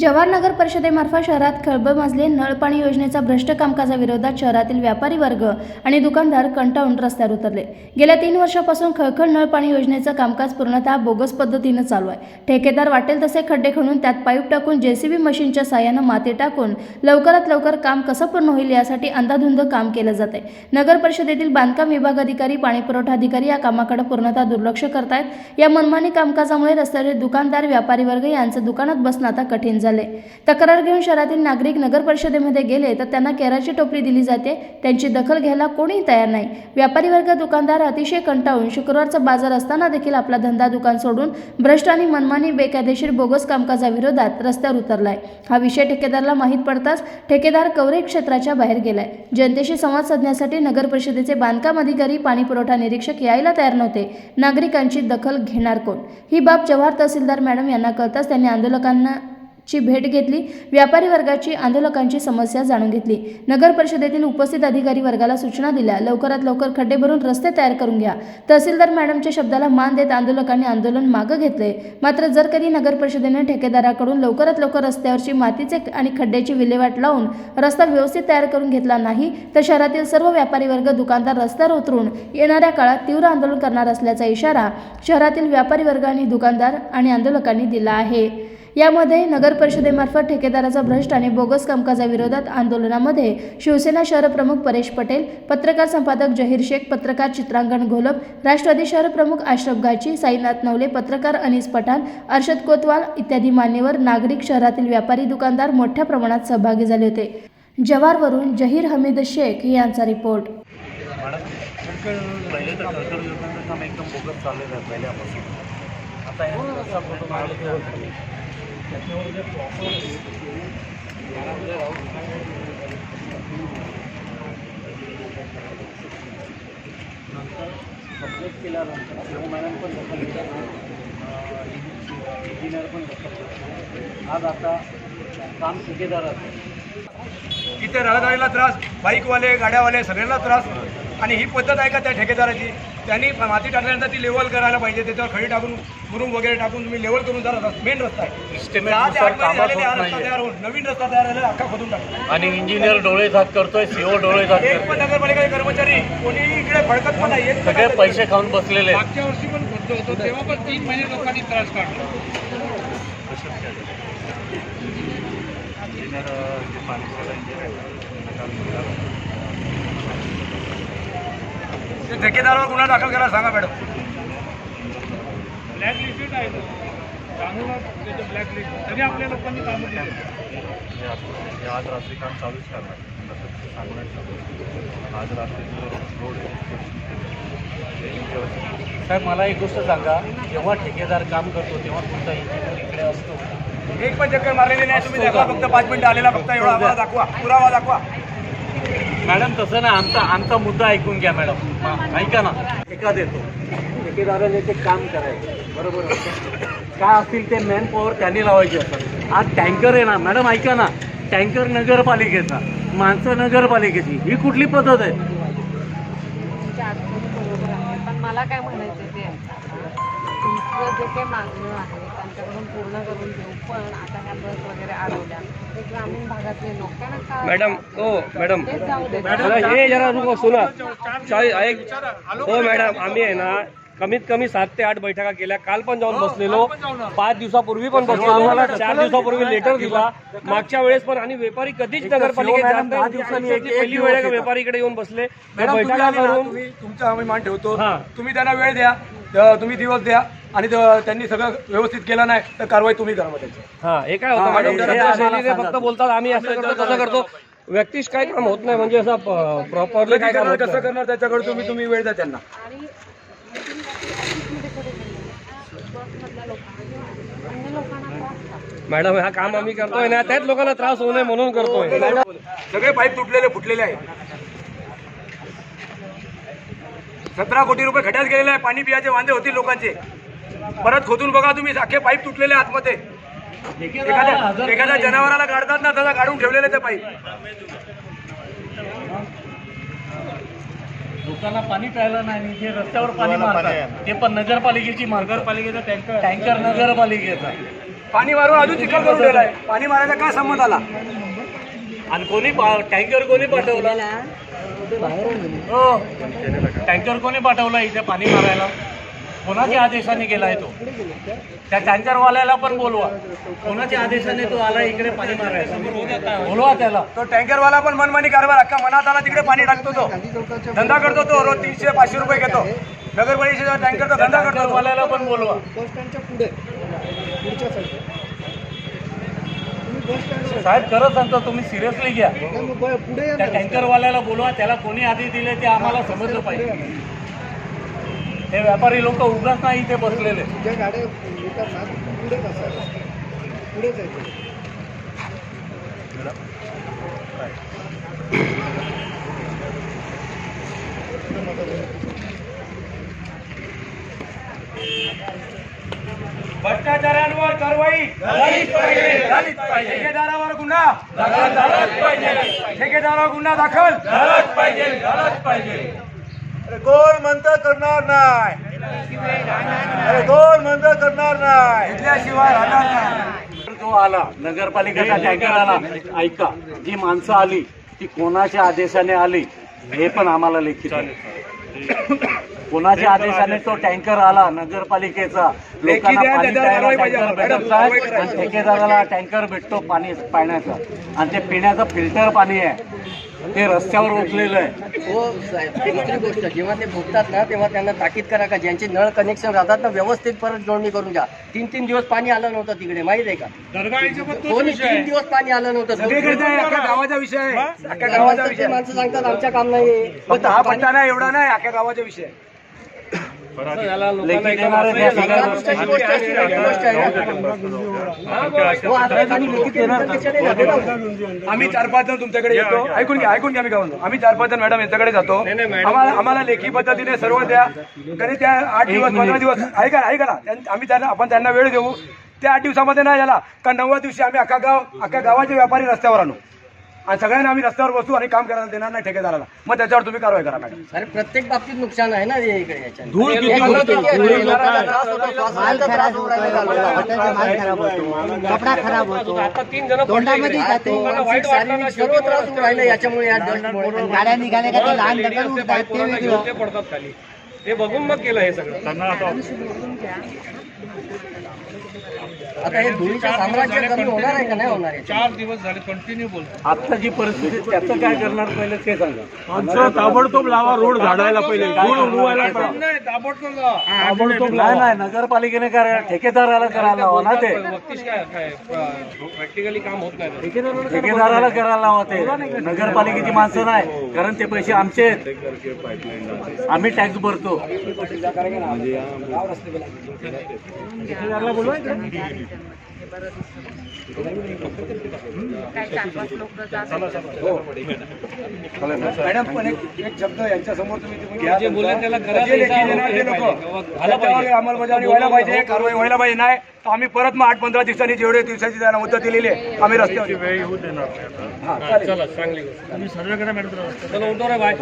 जवाहर नगर परिषदेमार्फत शहरात खळबळ माजले नळपाणी योजनेचा भ्रष्ट कामकाजाविरोधात शहरातील व्यापारी वर्ग आणि दुकानदार कंटाळून रस्त्यावर उतरले. गेल्या तीन वर्षापासून खळखळ नळपाणी योजनेचं कामकाज पूर्णतः बोगस पद्धतीनं चालू आहे. ठेकेदार वाटेल तसे खड्डे खणून त्यात पाईप टाकून जेसीबी मशीनच्या साह्यानं माती टाकून लवकरात लवकर काम कसं पूर्ण होईल यासाठी अंधाधुंद काम केलं जाते नगर परिषदेतील बांधकाम विभाग अधिकारी पाणीपुरवठा अधिकारी या कामाकडे पूर्णतः दुर्लक्ष करतायत. या मनमानी कामकाजामुळे रस्त्यावरील दुकानदार व्यापारी वर्ग यांचं दुकानात बसणं आता कठीण झाले. तक्रार घेऊन शहरातील नागरिक नगर परिषदेमध्ये गेले तर त्यांना केराची टोपली दिली जाते. त्यांची दखल घ्यायला कोणीही तयार नाही. व्यापारी वर्ग दुकानदार अतिशय कंटाळून शुक्रवारचा बाजार असताना देखील आपला धंदा दुकान सोडून भ्रष्ट आणि मनमानी बेकायदेशीर बोगस कामकाजाविरोधात रस्त्यावर उतरलाय. हा विषय ठेकेदाराला माहीत पडताच ठेकेदार कवरे क्षेत्राच्या बाहेर गेलाय. जनतेशी संवाद साधण्यासाठी नगर परिषदेचे बांधकाम अधिकारी पाणी पुरवठा निरीक्षक यायला तयार नव्हते. नागरिकांची दखल घेणार कोण? ही बाब जवाहर तहसीलदार मॅडम यांना कळताच त्यांनी आंदोलकांना ची भेट घेतली. व्यापारी वर्गाची आंदोलकांची समस्या जाणून घेतली. नगर परिषदेतील उपस्थित अधिकारी वर्गाला सूचना दिल्या. लवकरात लवकर खड्डे भरून रस्ते तयार करून घ्या. तहसीलदार मॅडमच्या शब्दाला मान देत आंदोलकांनी आंदोलन मागं घेतले. मात्र जर कधी नगर परिषदेने ठेकेदाराकडून लवकरात लवकर रस्त्यावरची मातीचे आणि खड्ड्याची विल्हेवाट लावून रस्ता व्यवस्थित तयार करून घेतला नाही तर शहरातील सर्व व्यापारी वर्ग दुकानदार रस्त्यावर उतरून येणाऱ्या काळात तीव्र आंदोलन करणार असल्याचा इशारा शहरातील व्यापारी वर्ग आणि दुकानदार आणि आंदोलकांनी दिला आहे. यामध्ये नगर परिषदेमार्फत ठेकेदाराचा भ्रष्ट आणि बोगस कामकाजाविरोधात आंदोलनामध्ये शिवसेना शहर प्रमुख परेश पटेल पत्रकार संपादक जहीर शेख पत्रकार चित्रांगण घोलप राष्ट्रवादी शहर प्रमुख आश्रफ गाची साईनाथ नवले पत्रकार अनिस पठाण अर्षद कोतवाल इत्यादी मान्यवर नागरिक शहरातील व्यापारी दुकानदार मोठ्या प्रमाणात सहभागी झाले होते. जवारवरून जहीर हमीद शेख यांचा रिपोर्ट. एकदम बोगस चाललेलं आहे पहिल्यापासून आता या रस्ता फोटो मारला त्याच्यावर जे प्रॉपर नंतर कंप्लीट केल्यानंतर शिव मॅडम पण दखल घेतात इंजिनियर पण दखल घेतात आज आता काम ठेकेदाराचं इथे रहदारीला त्रास बाईकवाले गाड्यावाले सगळ्यांना त्रास. आणि ही पद्धत आहे का त्या ठेकेदाराची? त्यांनी माती टाकल्यानंतर ती लेवल करायला पाहिजे. त्याच्यावर खडी टाकून मुरुम वगैरे टाकून तुम्ही लेवल करून जरा मेन रस्ता आहे. नवीन रस्ता तयार झालेला अख्खा खोदून टाकला. आणि इंजिनियर डोळे झाक करतोय सीओ डोळे झाक एक पण करतोय नगरपालिकेचे कर्मचारी कोणीही इकडे फडकत पण नाही. सगळे. पैसे खाऊन बसलेले. मागच्या वर्षी पण खोदलो होतो. तेव्हा पण तीन महिने लोकांनी त्रास काढला. ते ठेकेदारावर गुन्हा दाखल करायला सांगा मॅडम. ब्लॅक लिस्टेड आहे तो. चांगला त्याचं ब्लॅक लिस्ट तरी आपल्या लोकांनी कामं केली. हे आज रात्री काम चालूच करणार. सांगण्यात. आज रात्री रोड साहेब मला एक गोष्ट सांगा. जेव्हा ठेकेदार काम करतो तेव्हा तुमचा इंजिनियर इकडे असतो. एक पण चक्कर मारलेली नाही तुम्ही दाखवा फक्त पाच मिनिटं आलेला फक्त एवढा आम्हाला दाखवा. पुरावा दाखवा. मॅडम तसं ना आमचा आमचा मुद्दा ऐकून घ्या मॅडम. ऐका ना. ठेका देतो. ठेकेदाराने ते काम करायचं. बरोबर काय असतील ते मॅन पॉवर त्यांनी लावायचे असतात. आज टँकर आहे ना मॅडम ऐका ना. टँकर नगरपालिकेचा. माणसं नगरपालिकेची. ही कुठली पद्धत आहे? पण मला काय म्हणायचं ते तुमचं जे काही मागणं आहे त्यांच्याकडून पूर्ण करून घेऊ पण आता ह्या बस वगैरे अडवल्या. भागातले लोक. मॅडम ओ मॅडम. हे जरा रुको सुना. चाळीस ऐक हो मॅडम आम्ही आहे ना कमीत कमी सात ते आठ बैठका केल्या. काल पण जाऊन बसलेलो. पाच दिवसापूर्वी पण बसलेलो आम्हाला चार दिवसापूर्वी लेटर दिला. मागच्या वेळेस पण आणि व्यापारी कधीच नगरपालिकेत पहिली वेळ का व्यापारीकडे येऊन बसले. बैठका करून तुमचा आम्ही मान ठेवतो. हा. तुम्ही त्यांना वेळ द्या. त- तुम्ही दिवस द्या. आणि त्यांनी सगळं व्यवस्थित केलं नाही तर कारवाई तुम्ही करा मग त्याची. हा हे काय होतं हा, हे फक्त बोलतात आम्ही असं करतो तसं करतो. व्यक्तीश काय काम होत नाही म्हणजे असं प्रॉपरली काय करणार कसं. करणार त्याच्याकडे तुम्ही तुम्ही वेळ द्या त्यांना आणि meeting ऑफिसमध्ये कुठे गेले? बसमधल्या लोकांना अन्य लोकांना त्रास का? मॅडम हा काम आम्ही करतोय ना त्याच लोकांना त्रास होऊ नये म्हणून करतोय. सगळे पाईप तुटलेले फुटलेले आहेत. सतरा कोटी रुपये खड्यात गेलेले आहे पाणी पियाचे वांदे होतील लोकांचे. परत खोदून बघा तुम्ही साखे पाईप तुटलेले आतमध्ये. एखाद्या एखाद्या जनावराला काढतात ना त्याला काढून ठेवलेले ते पाईप. लोकांना पाणी प्यायला नाही जे रस्त्यावर पाणी मारतात ते पण नगरपालिकेची नगरपालिकेचा टँकर. टँकर नगरपालिकेचा. पाणी मारून अजून चिखल करून ठेवलाय पाणी मारायचा काय संबंध आला? आणि कोणी टँकर कोणी पाठवला? हो. टँकर कोणी पाठवला इथे पाणी मारायला? कोणाच्या आदेशाने गेलाय तो? त्या टँकरवाल्याला पण बोलवा. कोणाच्या आदेशाने तो आला इकडे पाणी मारायला? बोलवा त्याला. तो टँकरवाला पण मनमानी कारभार अख्खा मनात आला तिकडे पाणी टाकतो तो. धंदा करतो तो रोज तीनशे पाचशे रुपये घेतो. नगर परिषदेचा टँकरचा धंदा करतो. तो. टँकरवाल्याला पण बोलवा. साहेब खरं सांगतो तुम्ही सिरियसली घ्या. त्या टँकरवाल्याला बोलवा त्याला कोणी आधी दिले ते आम्हाला समजलं पाहिजे. हे व्यापारी लोक उगाच नाही इथे बसलेले. भ्रष्टाचारांवर कारवाई झालीच पाहिजे. झालीच पाहिजे. ठेकेदारावर गुन्हा झालाच पाहिजे. ठेकेदारावर गुन्हा दाखल झालाच पाहिजे. झालाच पाहिजे. अरे कोण म्हणतं करणार नाही. अरे कोण म्हणतं करणार नाही. जो आला. नगरपालिकेचा टँकर आला. ऐका जी माणसं आली ती कोणाच्या आदेशाने आली हे पण आम्हाला लेखित. कोणाच्या आदेशाने तो टँकर आला नगरपालिकेचा लोकांना पाणी प्यायला. टँकर. आणि ठेकेदाराला टँकर भेटतो पाणी पाण्याचं. आणि ते पिण्याचं फिल्टर पाणी आहे. ते रस्त्यावर ओतलेलं आहे. हो साहेब दुसरी गोष्ट जेव्हा ते भोगतात ना तेव्हा त्यांना ताकीद करा का? ज्यांचे नळ कनेक्शन राहतात ना व्यवस्थित परत जोडणी करून घ्या. तीन तीन दिवस पाणी आलं नव्हतं तिकडे माहीत आहे का? कोणी तीन दिवस पाणी आलं नव्हतं. गावाचा विषय आहे. अख्ख्या गावाचा विषय. माणसं सांगतात आमच्या काम नाही हा पट्टा नाही एवढा नाही अख्ख्या गावाचा विषय आम्ही चार पाच जण तुमच्याकडे येतो. ऐकून घ्या ऐकून घ्या मी म्हणतो आम्ही चार पाच जण मॅडम यांच्याकडे जातो. आम्हाला आम्हाला लेखी पद्धतीने सर्व द्या. कधी त्या आठ दिवस पंधरा दिवस ऐका ऐका ना. आम्ही त्यांना आपण त्यांना वेळ देऊ. त्या आठ दिवसामध्ये नाही झाला का नव्वद दिवशी आम्ही अख्खा गाव अख्ख्या गावाचे व्यापारी रस्त्यावर आणू. आणि सगळ्यांना आम्ही रस्त्यावर बसू आणि काम करायला देणार नाही ठेकेदाराला. मग त्याच्यावर तुम्ही कारवाई करा मॅडम. अरे प्रत्येक बाबतीत नुकसान आहे ना हे इकडे याच्यात. धूळ किती एक होती? लोकांना धूळ येणाऱ्याला त्रास होतो, श्वासाचा त्रास होऊ राहिला. कपडा खराब होतो आता तीन जण तोंडामध्ये जाते. मानसिक, शारीरिक सर्व त्रास होऊ राहिला याच्यामुळे या गाड्या निघाल्या का ते लहान दगड उडतात ते वेगळं पडतात खाली. ते बघून मग केलं हे सगळं. आता हे धुळीचं साम्राज्य कमी होणार आहे का नाही होणार आहे? चार दिवस झाले कंटिन्यू बोलतो. आता जी परिस्थिती आहे, त्याचं काय करणार पहिले ते सांगा. ताबडतोब लावा रोड झाडायला पहिले. नाही ताबडतोब लावा. नाही नाही नगरपालिकेने करा ठेकेदाराला करायला लावा ना ते. बत्तीस काय काय प्रॅक्टिकली काम होत नाही. ठेकेदाराला करायला लावा ते. नगरपालिकेची माणसं नाही कारण ते पैसे आमचे आहेत. आम्ही टॅक्स भरतो. मॅडम पण एक एक शब्द यांच्या समोर तुम्ही घ्या जे बोलले त्याला करा जे लेखी देणार ते हे लोक त्याच्यावर अंमलबजावणी व्हायला पाहिजे कारवाई व्हायला पाहिजे नाही तर आम्ही परत मग आठ पंधरा दिवसांनी जेवढे दिवसाची त्यांना मुदत दिलेली आहे आम्ही रस्त्यावर येऊ. हा, चालेल. चांगली गोष्ट चला उठो रे बाय